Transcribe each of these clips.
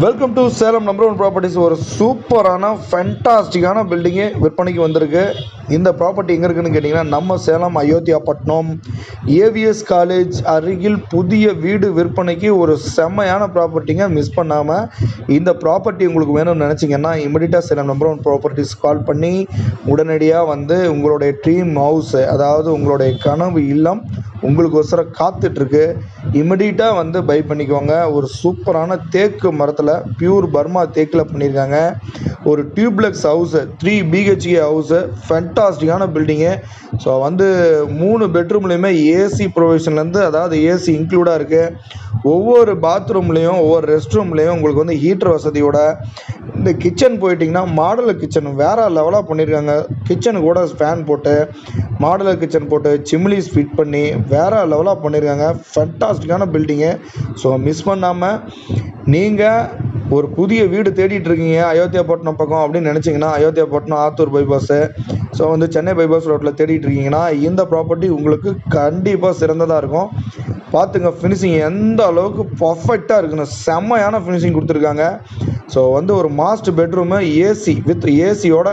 Welcome to Salem number one properties ஒரு சூப்பரான ஃபென்டாஸ்டிக்கான building விற்பனைக்கு வந்திருக்கு. இந்த ப்ராப்பர்ட்டி எங்கே இருக்குன்னு கேட்டிங்கன்னா நம்ம Salem Ayothiyapattinam AVS college அருகில் புதிய வீடு விற்பனைக்கு ஒரு செம்மையான ப்ராப்பர்ட்டிங்க மிஸ் பண்ணாமல் இந்த ப்ராப்பர்ட்டி உங்களுக்கு வேணும்னு நினச்சிங்கன்னா இமிடியட்டாக Salem number one properties call பண்ணி உடனடியாக வந்து உங்களுடைய ட்ரீம் ஹவுஸு அதாவது உங்களுடைய கனவு இல்லம் உங்களுக்கோசரம் காத்துட்ருக்கு. இமிடியட்டாக வந்து பை பண்ணிக்கோங்க. ஒரு சூப்பரான தேக்கு மரத்தில் பியூர் பர்மா தேக்கில் பண்ணியிருக்காங்க ஒரு duplex house three BHK house ஃபென்டாஸ்டிக்கான building so வந்து மூணு பெட்ரூம்லேயுமே ஏசி ப்ரொவிஷன்லேருந்து அதாவது ஏசி இன்க்ளூடாக இருக்குது ஒவ்வொரு பாத்ரூம்லேயும் ஒவ்வொரு ரெஸ்ட் ரூம்லேயும் உங்களுக்கு வந்து ஹீட்டர் வசதியோட இந்த கிச்சன் போயிட்டிங்கன்னா மாடலர் கிச்சன் வேறு லெவலாக பண்ணியிருக்காங்க கிச்சனு கூட ஃபேன் போட்டு மாடலர் கிச்சன் போட்டு சிம்லிஸ் ஃபிட் பண்ணி வேறு லெவலாக பண்ணியிருக்காங்க ஃபென்டாஸ்டிக்கான பில்டிங்கு ஸோ மிஸ் பண்ணாமல் நீங்கள் ஒரு புதிய வீடு தேடிட்டு இருக்கீங்க அயோத்தியாப்பட்டினம் பக்கம் அப்படின்னு நினச்சிங்கன்னா அயோத்தியாபட்டினம் ஆத்தூர் பைபாஸு ஸோ வந்து சென்னை பைபாஸ் ரோட்டில் தேடிட்டு இருக்கீங்கன்னா இந்த ப்ராப்பர்ட்டி உங்களுக்கு கண்டிப்பாக சிறந்ததாக இருக்கும். பார்த்துங்க ஃபினிஷிங் எந்த அளவுக்கு பர்ஃபெக்டாக இருக்குன்னு. செம்மையான ஃபினிஷிங் கொடுத்துருக்காங்க. ஸோ வந்து ஒரு மாஸ்டர் பெட்ரூமு ஏசி வித் ஏசியோட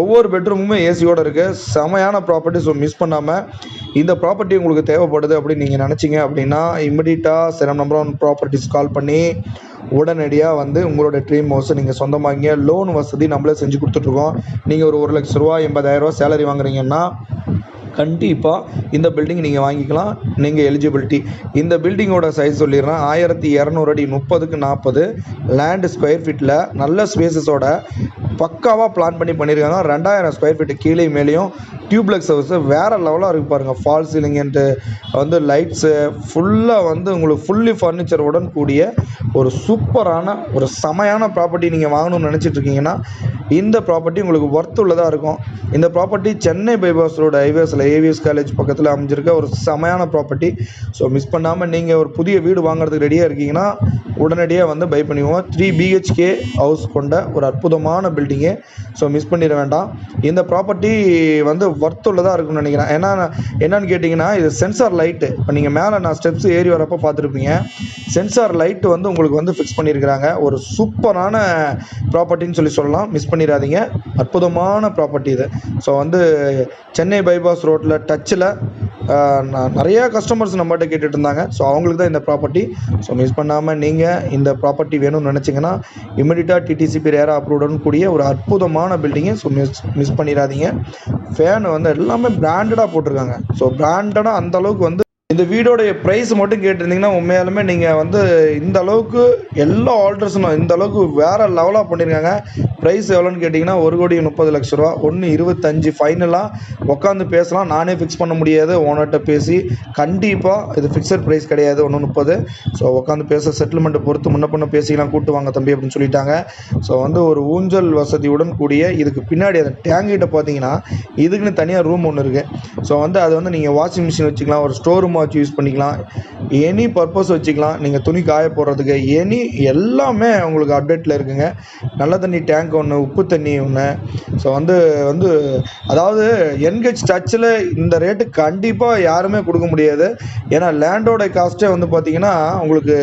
ஒவ்வொரு பெட்ரூமுமே ஏசியோட இருக்குது செமையான ப்ராப்பர்ட்டி ஸோ மிஸ் பண்ணாமல் இந்த ப்ராப்பர்ட்டி உங்களுக்கு தேவைப்படுது அப்படின்னு நீங்கள் நினச்சிங்க அப்படின்னா இமிடியட்டாக சில நம்பர் ஒன் ப்ராப்பர்ட்டிஸ் கால் பண்ணி உடனடியாக வந்து உங்களோட ட்ரீம் ஹவுஸை நீங்கள் சொந்தமாகிங்க லோன் வசதி நம்மளே செஞ்சு கொடுத்துட்ருக்கோம் நீங்கள் ஒரு ஒரு லட்ச ரூபா எண்பதாயிரரூவா சேலரி வாங்குறீங்கன்னா கண்டிப்பாக இந்த பில்டிங் நீங்கள் வாங்கிக்கலாம். நீங்கள் எலிஜிபிலிட்டி இந்த பில்டிங்கோட சைஸ் சொல்லிடுறேன். ஆயிரத்தி இரநூறு அடி முப்பதுக்கு நாற்பது. லேண்டு ஸ்கொயர் ஃபீட்டில் நல்ல ஸ்பேசஸோட பக்காவாக பிளான் பண்ணி பண்ணியிருக்காங்க ரெண்டாயிரம் ஸ்கொயர் ஃபீட்டு கீழே மேலேயும் டியூப்லெக்ஸ் ஹவுஸு வேறு லெவலாக இருக்குது பாருங்கள் ஃபால் சீலிங்கன்ட்டு வந்து லைட்ஸு ஃபுல்லாக வந்து உங்களுக்கு ஃபுல்லி ஃபர்னிச்சருடன் கூடிய ஒரு சூப்பரான ஒரு செமையான ப்ராப்பர்ட்டி நீங்கள் வாங்கணும்னு நினச்சிட்டு இருக்கீங்கன்னா இந்த ப்ராப்பர்ட்டி உங்களுக்கு ஒர்த் உள்ளதாக இருக்கும். இந்த ப்ராப்பர்ட்டி சென்னை பைபாஸ் ரோடு ஹைவேஸில் ஏவிஎஸ் காலேஜ் பக்கத்தில் அமைஞ்சிருக்க ஒரு செமையான ப்ராப்பர்ட்டி ஸோ மிஸ் பண்ணாமல் நீங்கள் ஒரு புதிய வீடு வாங்குறதுக்கு ரெடியாக இருக்கீங்கன்னா உடனடியாக வந்து பை பண்ணிக்குவோம் த்ரீ பிஹெச்கே ஹவுஸ் கொண்ட ஒரு அற்புதமான பில் பில்டிங்கு ஸோ மிஸ் பண்ணிட வேண்டாம். இந்த ப்ராப்பர்ட்டி வந்து ஒர்த் உள்ளதாக இருக்கும்னு நினைக்கிறேன். ஏன்னா என்னன்னு கேட்டிங்கன்னா இது சென்சார் லைட்டு இப்போ நீங்கள் மேலே நான் ஸ்டெப்ஸ் ஏறி வரப்போ பார்த்துருப்பீங்க. சென்சார் லைட்டு வந்து உங்களுக்கு வந்து ஃபிக்ஸ் பண்ணியிருக்கிறாங்க ஒரு சூப்பரான ப்ராப்பர்ட்டின்னு சொல்லி சொல்லலாம். மிஸ் பண்ணிடாதீங்க. அற்புதமான ப்ராப்பர்ட்டி இது. ஸோ வந்து சென்னை பைபாஸ் ரோட்டில் டச்சில் நிறைய கஸ்டமர்ஸ் நம்மகிட்ட கேட்டுட்டு இருந்தாங்க ஸோ அவங்களுக்கு தான் இந்த ப்ராப்பர்ட்டி ஸோ மிஸ் பண்ணாமல் நீங்கள் இந்த ப்ராப்பர்ட்டி வேணும்னு நினச்சிங்கன்னா இமிடியட்டாக டிடிசிபி ரேரா அப்ரூவ்டன் கூடிய ஒரு அற்புதமான பில்டிங்கு ஸோ மிஸ் மிஸ் பண்ணிடாதீங்க. ஃபேன் வந்து எல்லாமே பிராண்டடாக போட்டிருக்காங்க. ஸோ பிராண்டடாக அந்த அளவுக்கு வந்து இந்த வீடோடைய ப்ரைஸ் மட்டும் கேட்டிருந்தீங்கன்னா உண்மையாலுமே நீங்கள் வந்து இந்த அளவுக்கு எல்லா ஆல்ட்ரேஷனும் இந்த அளவுக்கு வேறு லெவலாக பண்ணியிருக்காங்க ப்ரைஸ் எவ்வளோன்னு கேட்டிங்கன்னா ஒரு கோடி முப்பது லட்ச ரூபா. ஒன்று இருபத்தஞ்சி ஃபைனலாக உட்காந்து பேசலாம். நானே ஃபிக்ஸ் பண்ண முடியாது. ஓனர்கிட்ட பேசி கண்டிப்பாக இது ஃபிக்ஸட் ப்ரைஸ் கிடையாது. ஒன்று முப்பது. ஸோ உட்காந்து பேச செட்டில்மெண்ட்டை பொறுத்து முன்ன பண்ண பேசிக்கலாம். கூட்டு வாங்க தம்பி அப்படின்னு சொல்லிட்டாங்க. ஸோ வந்து ஒரு ஊஞ்சல் வசதியுடன் கூடிய இதுக்கு பின்னாடி அந்த டேங்கிட்ட பார்த்தீங்கன்னா இதுக்குன்னு தனியாக ரூம் ஒன்று இருக்குது ஸோ வந்து அது வந்து நீங்கள் வாஷிங் மிஷின் வச்சுக்கலாம். ஒரு ஸ்டோர் ரூமாக வச்சு யூஸ் பண்ணிக்கலாம். எனி பர்பஸ் வச்சுக்கலாம். நீங்கள் துணி காய போடுறதுக்கு எனி எல்லாமே உங்களுக்கு அப்டேட்டில் இருக்குங்க. நல்ல தண்ணி டேங்க் ஒன்று உப்பு தண்ணி ஒன்று ஸோ வந்து வந்து அதாவது என்ஹெச் டச்சில் இந்த ரேட்டு கண்டிப்பாக யாருமே கொடுக்க முடியாது. ஏன்னா லேண்டோட காஸ்ட்டே வந்து பார்த்தீங்கன்னா உங்களுக்கு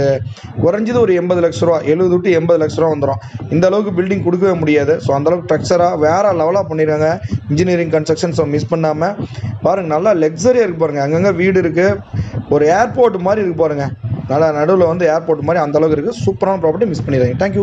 குறைஞ்சது ஒரு எண்பது லட்ச ரூபா எழுபது டு எண்பது லட்ச ரூபா வந்துடும் இந்த அளவுக்கு பில்டிங் கொடுக்கவே முடியாது. ஸோ அந்தளவுக்கு ஸ்ட்ரக்சராக வேறு லெவலாக பண்ணிடுறாங்க இன்ஜினியரிங் கன்ஸ்ட்ரக்ஷன் ஸோ மிஸ் பண்ணாமல் பாருங்கள் நல்லா லக்ஸரியாக இருக்குது பாருங்கள் அங்கங்கே வீடு இருக்குது ஒரு ஏர்போர்ட் மாதிரி இருக்குது பாருங்கள் நல்லா நடுவில் வந்து ஏர்போர்ட் மாதிரி அந்த அளவுக்கு இருக்குது சூப்பரான ப்ராப்பர்ட்டி மிஸ் பண்ணிடுறாங்க தேங்க்யூ